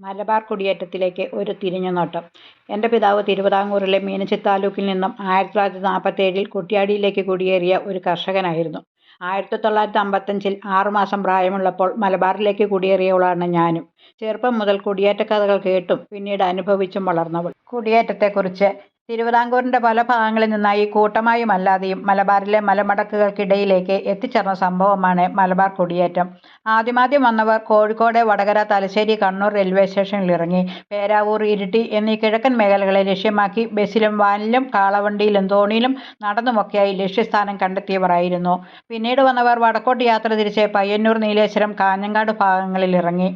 മലബാർ കുടിയേറ്റത്തിലേക്ക് ഒരു തിരിഞ്ഞുനോട്ടം. എന്റെ പിതാവ് തിരുവിതാംകൂറിലെ മീനച്ചി താലൂക്കിൽ നിന്നും ആയിരത്തി തൊള്ളായിരത്തി നാൽപ്പത്തേഴിൽ കുട്ടിയാടിയിലേക്ക് കുടിയേറിയ ഒരു കർഷകനായിരുന്നു. ആയിരത്തി തൊള്ളായിരത്തി അമ്പത്തഞ്ചിൽ ആറുമാസം പ്രായമുള്ളപ്പോൾ മലബാറിലേക്ക് കുടിയേറിയവളാണ് ഞാനും. ചെറുപ്പം മുതൽ കുടിയേറ്റ കഥകൾ കേട്ടും പിന്നീട് അനുഭവിച്ചും വളർന്നവൾ. കുടിയേറ്റത്തെക്കുറിച്ച് തിരുവിതാംകൂറിന്റെ പല ഭാഗങ്ങളിൽ നിന്നായി കൂട്ടമായും അല്ലാതെയും മലബാറിലെ മലമടക്കുകൾക്കിടയിലേക്ക് എത്തിച്ചേർന്ന സംഭവമാണ് മലബാർ കുടിയേറ്റം. ആദ്യമാദ്യം വന്നവർ കോഴിക്കോട്, വടകര, തലശ്ശേരി, കണ്ണൂർ റെയിൽവേ സ്റ്റേഷനിൽ ഇറങ്ങി പേരാവൂർ, ഇരിട്ടി എന്നീ കിഴക്കൻ മേഖലകളെ ലക്ഷ്യമാക്കി ബസിലും വാനിലും കാളവണ്ടിയിലും തോണിയിലും നടന്നുമൊക്കെയായി ലക്ഷ്യസ്ഥാനം കണ്ടെത്തിയവരായിരുന്നു. പിന്നീട് വന്നവർ വടക്കോട്ട് യാത്ര തിരിച്ച് പയ്യന്നൂർ, നീലേശ്വരം, കാഞ്ഞങ്ങാട് ഭാഗങ്ങളിലിറങ്ങി.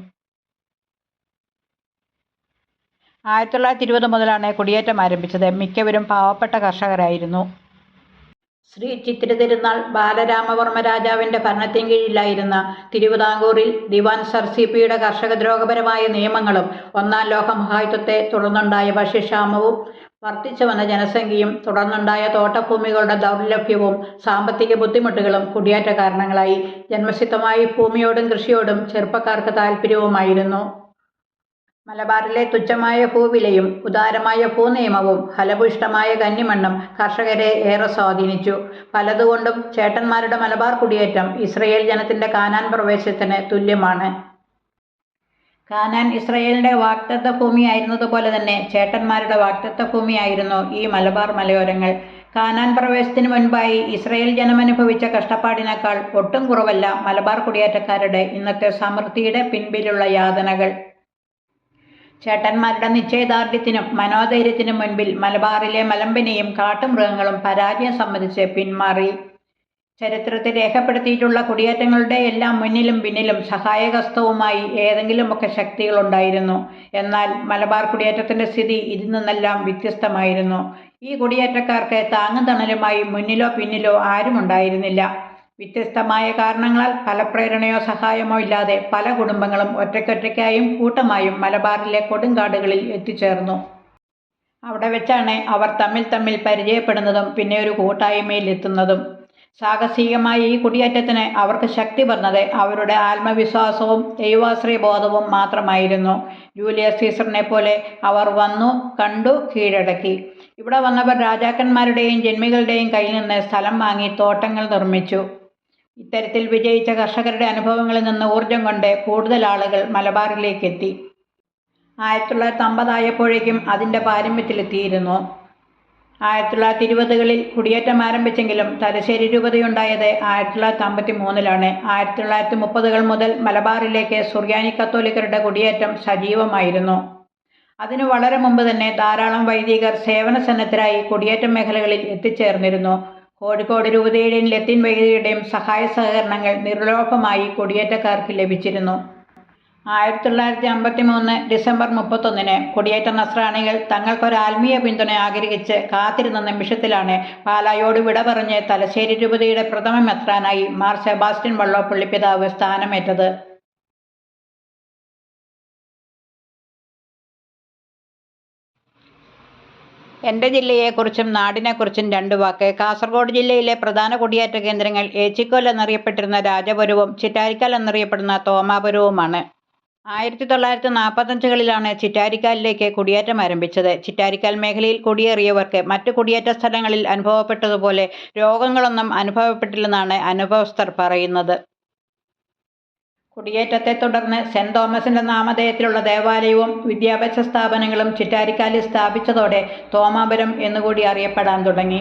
ആയിരത്തി തൊള്ളായിരത്തി ഇരുപത് മുതലാണ് കുടിയേറ്റം ആരംഭിച്ചത്. മിക്കവരും പാവപ്പെട്ട കർഷകരായിരുന്നു. ശ്രീ ചിത്തിരതിരുനാൾ ബാലരാമവർമ്മ രാജാവിന്റെ ഭരണത്തിൻകീഴിലായിരുന്ന തിരുവിതാംകൂറിൽ ദിവാൻ സർ സി പിയുടെ കർഷകദ്രോഹപരമായ നിയമങ്ങളും ഒന്നാം ലോകമഹായുദ്ധത്തെ തുടർന്നുണ്ടായ ഭക്ഷ്യക്ഷാമവും വർദ്ധിച്ചു വന്ന ജനസംഖ്യയും തുടർന്നുണ്ടായ തോട്ടഭൂമികളുടെ ദൗർലഭ്യവും സാമ്പത്തിക ബുദ്ധിമുട്ടുകളും കുടിയേറ്റ കാരണങ്ങളായി. ജന്മസിദ്ധമായി ഭൂമിയോടും കൃഷിയോടും ചെറുപ്പക്കാർക്ക് താൽപര്യവുമായിരുന്നു. മലബാറിലെ തുച്ഛമായ ഭൂവിലയും ഉദാരമായ ഭൂനിയമവും ഫലഭൂയിഷ്ഠമായ കന്നിമണ്ണും കർഷകരെ ഏറെ സ്വാധീനിച്ചു. പലതുകൊണ്ടും ചേട്ടന്മാരുടെ മലബാർ കുടിയേറ്റം ഇസ്രയേൽ ജനത്തിന്റെ കാനാൻ പ്രവേശത്തിന് തുല്യമാണ്. കാനാൻ ഇസ്രയേലിന്റെ വാക്തത്വ ഭൂമിയായിരുന്നതുപോലെ തന്നെ ചേട്ടന്മാരുടെ വാക്തത്വ ഭൂമിയായിരുന്നു ഈ മലബാർ മലയോരങ്ങൾ. കാനാൻ പ്രവേശത്തിന് മുൻപായി ഇസ്രയേൽ ജനമനുഭവിച്ച കഷ്ടപ്പാടിനേക്കാൾ ഒട്ടും കുറവല്ല മലബാർ കുടിയേറ്റക്കാരുടെ ഇന്നത്തെ സമൃദ്ധിയുടെ പിൻപിലുള്ള യാതനകൾ. ചേട്ടന്മാരുടെ നിശ്ചയദാർഢ്യത്തിനും മനോധൈര്യത്തിനും മുൻപിൽ മലബാറിലെ മലമ്പനിയും കാട്ടുമൃഗങ്ങളും പരാജയം സംബന്ധിച്ച് പിന്മാറി. ചരിത്രത്തിൽ രേഖപ്പെടുത്തിയിട്ടുള്ള കുടിയേറ്റങ്ങളുടെയെല്ലാം മുന്നിലും പിന്നിലും സഹായകസ്തവുമായി ഏതെങ്കിലുമൊക്കെ ശക്തികളുണ്ടായിരുന്നു. എന്നാൽ മലബാർ കുടിയേറ്റത്തിന്റെ സ്ഥിതി ഇതിൽ നിന്നെല്ലാം വ്യത്യസ്തമായിരുന്നു. ഈ കുടിയേറ്റക്കാർക്ക് താങ്ങും തണലുമായി മുന്നിലോ പിന്നിലോ ആരുമുണ്ടായിരുന്നില്ല. വ്യത്യസ്തമായ കാരണങ്ങളാൽ ഫലപ്രേരണയോ സഹായമോ ഇല്ലാതെ പല കുടുംബങ്ങളും ഒറ്റയ്ക്കൊറ്റയ്ക്കായും കൂട്ടമായും മലബാറിലെ കൊടുങ്കാടുകളിൽ എത്തിച്ചേർന്നു. അവിടെ വെച്ചാണ് അവർ തമ്മിൽ തമ്മിൽ പരിചയപ്പെടുന്നതും പിന്നെ ഒരു കൂട്ടായ്മയിൽ കൂട്ടായ്മയിലെത്തുന്നതും. സാഹസികമായ ഈ കുടിയേറ്റത്തിന് അവർക്ക് ശക്തി പറഞ്ഞത് അവരുടെ ആത്മവിശ്വാസവും ദൈവാശ്രയ ബോധവും മാത്രമായിരുന്നു. ജൂലിയസ് സീസറിനെ പോലെ അവർ വന്നു, കണ്ടു, കീഴടക്കി. ഇവിടെ വന്നവർ രാജാക്കന്മാരുടെയും ജന്മികളുടെയും കയ്യിൽ നിന്ന് സ്ഥലം വാങ്ങി തോട്ടങ്ങൾ നിർമ്മിച്ചു. ഇത്തരത്തിൽ വിജയിച്ച കർഷകരുടെ അനുഭവങ്ങളിൽ നിന്ന് ഊർജം കൊണ്ട് കൂടുതൽ ആളുകൾ മലബാറിലേക്കെത്തി. ആയിരത്തി തൊള്ളായിരത്തി അമ്പതായപ്പോഴേക്കും അതിന്റെ പാരമ്യത്തിലെത്തിയിരുന്നു. ആയിരത്തി തൊള്ളായിരത്തി ഇരുപതുകളിൽ കുടിയേറ്റം ആരംഭിച്ചെങ്കിലും തലശ്ശേരി രൂപതയുണ്ടായത് ആയിരത്തി തൊള്ളായിരത്തി അമ്പത്തി മൂന്നിലാണ് ആയിരത്തി തൊള്ളായിരത്തി മുപ്പതുകൾ മുതൽ മലബാറിലേക്ക് സുറിയാനി കത്തോലിക്കരുടെ കുടിയേറ്റം സജീവമായിരുന്നു. അതിനു വളരെ മുമ്പ് തന്നെ ധാരാളം വൈദികർ സേവന സന്നദ്ധരായി കുടിയേറ്റ മേഖലകളിൽ എത്തിച്ചേർന്നിരുന്നു. കോഴിക്കോട് രൂപതയുടെയും ലത്തീൻ വൈദികരുടെയും സഹായസഹകരണങ്ങൾ നിർലോഭമായി കൊടിയേറ്റക്കാർക്ക് ലഭിച്ചിരുന്നു. ആയിരത്തി തൊള്ളായിരത്തി അമ്പത്തി മൂന്ന് ഡിസംബർ മുപ്പത്തൊന്നിന് കൊടിയേറ്റ നസ്രാണികൾ തങ്ങൾക്കൊരാത്മീയ പിന്തുണ ആഗ്രഹിച്ച് കാത്തിരുന്ന നിമിഷത്തിലാണ് പാലായോട് വിട പറഞ്ഞ് തലശ്ശേരി രൂപതയുടെ പ്രഥമ മെത്രാനായി മാർ സെബാസ്റ്റ്യൻ വള്ളോപ്പള്ളി പിതാവ് സ്ഥാനമേറ്റത്. എന്റെ ജില്ലയെക്കുറിച്ചും നാടിനെക്കുറിച്ചും രണ്ട് വാക്ക്. കാസർഗോഡ് ജില്ലയിലെ പ്രധാന കുടിയേറ്റ കേന്ദ്രങ്ങൾ ഏച്ചിക്കോൽ എന്നറിയപ്പെട്ടിരുന്ന രാജപുരവും ചിറ്റാരിക്കാൽ എന്നറിയപ്പെടുന്ന തോമാപുരവുമാണ്. ആയിരത്തി തൊള്ളായിരത്തി നാൽപ്പത്തഞ്ചുകളിലാണ് ചിറ്റാരിക്കാലിലേക്ക് കുടിയേറ്റം ആരംഭിച്ചത്. ചിറ്റാരിക്കാൽ മേഖലയിൽ കുടിയേറിയവർക്ക് മറ്റു കുടിയേറ്റ സ്ഥലങ്ങളിൽ അനുഭവപ്പെട്ടതുപോലെ രോഗങ്ങളൊന്നും അനുഭവപ്പെട്ടില്ലെന്നാണ് അനുഭവസ്ഥർ പറയുന്നത്. കുടിയേറ്റത്തെ തുടർന്ന് സെന്റ് തോമസിന്റെ നാമധേയത്തിലുള്ള ദേവാലയവും വിദ്യാഭ്യാസ സ്ഥാപനങ്ങളും ചിറ്റാരിക്കാലിൽ സ്ഥാപിച്ചതോടെ തോമാപുരം എന്നുകൂടി അറിയപ്പെടാൻ തുടങ്ങി.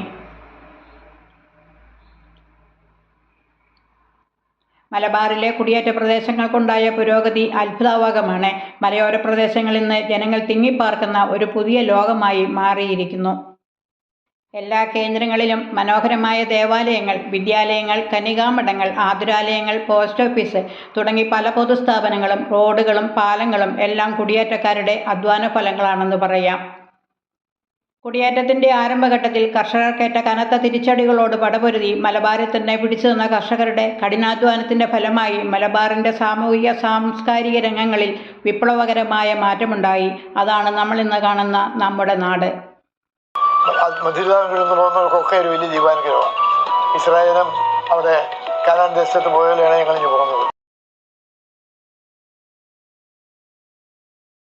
മലബാറിലെ കുടിയേറ്റ പ്രദേശങ്ങൾക്കുണ്ടായ പുരോഗതി അത്ഭുതാവകമാണ് മലയോര പ്രദേശങ്ങളിൽ നിന്ന് ജനങ്ങൾ തിങ്ങിപ്പാർക്കുന്ന ഒരു പുതിയ ലോകമായി മാറിയിരിക്കുന്നു. എല്ലാ കേന്ദ്രങ്ങളിലും മനോഹരമായ ദേവാലയങ്ങൾ, വിദ്യാലയങ്ങൾ, കനികാമഠങ്ങൾ ആതുരാലയങ്ങൾ, പോസ്റ്റ് ഓഫീസ് തുടങ്ങി പല പൊതുസ്ഥാപനങ്ങളും റോഡുകളും പാലങ്ങളും എല്ലാം കുടിയേറ്റക്കാരുടെ അധ്വാന ഫലങ്ങളാണെന്ന് പറയാം. കുടിയേറ്റത്തിന്റെ ആരംഭഘട്ടത്തിൽ കർഷകർക്കേറ്റ കനത്ത തിരിച്ചടികളോട് പടപൊരുതി മലബാറിൽ തന്നെ പിടിച്ചു നിന്ന കർഷകരുടെ കഠിനാധ്വാനത്തിന്റെ ഫലമായി മലബാറിന്റെ സാമൂഹിക സാംസ്കാരിക രംഗങ്ങളിൽ വിപ്ലവകരമായ മാറ്റമുണ്ടായി. അതാണ് നമ്മൾ നമ്മളിന്ന് കാണുന്ന നമ്മുടെ നാട്. മധ്യതിരുവിതാംകൂറിൽ നിന്ന് പോകുന്നവർക്കൊക്കെ ഒരു വലിയ ദീപാനുഗ്രഹമാണ് ഇസ്രായേലും അവിടെ കാനാൻ ദേശത്ത് പോയാലാണ് ഞങ്ങൾ ഇനി പോകുന്നത്